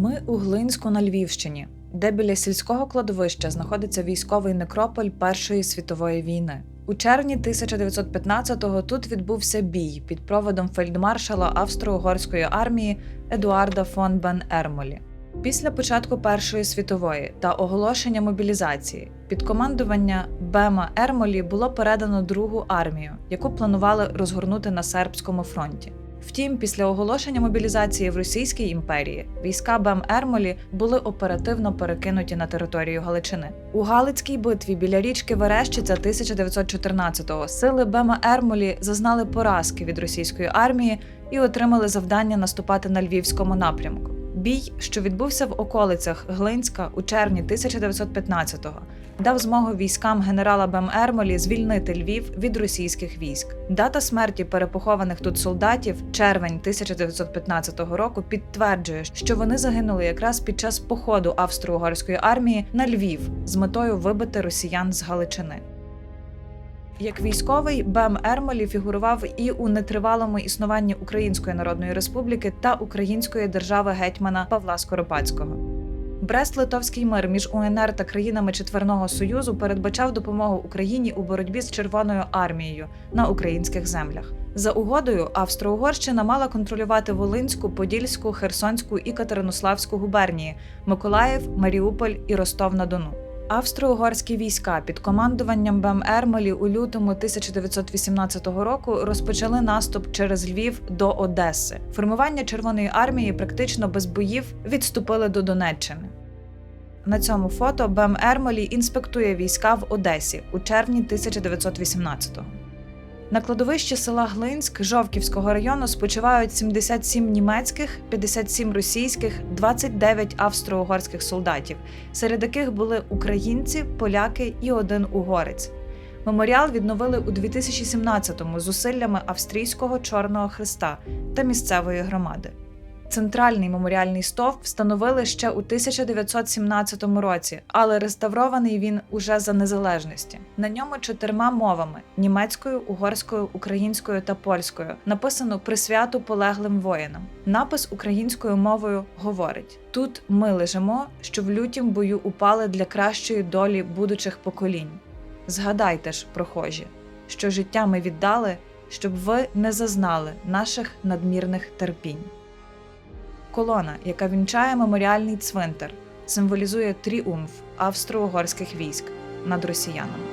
Ми у Глинську на Львівщині, де біля сільського кладовища знаходиться військовий некрополь Першої світової війни. У червні 1915-го тут відбувся бій під проводом фельдмаршала Австро-Угорської армії Едуарда фон Бен Ермолі. Після початку Першої світової та оголошення мобілізації під командування Бема Ермолі було передано другу армію, яку планували розгорнути на сербському фронті. Втім, після оголошення мобілізації в Російській імперії війська Бем Ермолі були оперативно перекинуті на територію Галичини. У Галицькій битві біля річки Верещиця 1914-го сили Бема Ермолі зазнали поразки від російської армії і отримали завдання наступати на львівському напрямку. Бій, що відбувся в околицях Глинська у червні 1915-го, дав змогу військам генерала Бем Ермолі звільнити Львів від російських військ. Дата смерті перепохованих тут солдатів, червень 1915 року, підтверджує, що вони загинули якраз під час походу австро-угорської армії на Львів з метою вибити росіян з Галичини. Як військовий Бем Ермолі фігурував і у нетривалому існуванні Української Народної Республіки та Української держави гетьмана Павла Скоропадського. Брест-Литовський мир між УНР та країнами Четверного Союзу передбачав допомогу Україні у боротьбі з Червоною армією на українських землях. За угодою Австро-Угорщина мала контролювати Волинську, Подільську, Херсонську і Катеринославську губернії, Миколаїв, Маріуполь і Ростов-на-Дону. Австро-угорські війська під командуванням Бем Ермелі у лютому 1918 року розпочали наступ через Львів до Одеси. Формування Червоної армії практично без боїв відступили до Донеччини. На цьому фото Бем Ермолі інспектує війська в Одесі у червні 1918-го. На кладовищі села Глинськ Жовківського району спочивають 77 німецьких, 57 російських, 29 австро-угорських солдатів, серед яких були українці, поляки і один угорець. Меморіал відновили у 2017-му зусиллями австрійського Чорного Христа та місцевої громади. Центральний меморіальний стовп встановили ще у 1917 році, але реставрований він уже за незалежності. На ньому чотирма мовами: німецькою, угорською, українською та польською написано присвяту полеглим воїнам. Напис українською мовою говорить: тут ми лежимо, що в лютім бою упали для кращої долі будучих поколінь. Згадайте ж, прохожі, що життя ми віддали, щоб ви не зазнали наших надмірних терпінь. Колона, яка вінчає меморіальний цвинтар, символізує тріумф австро-угорських військ над росіянами.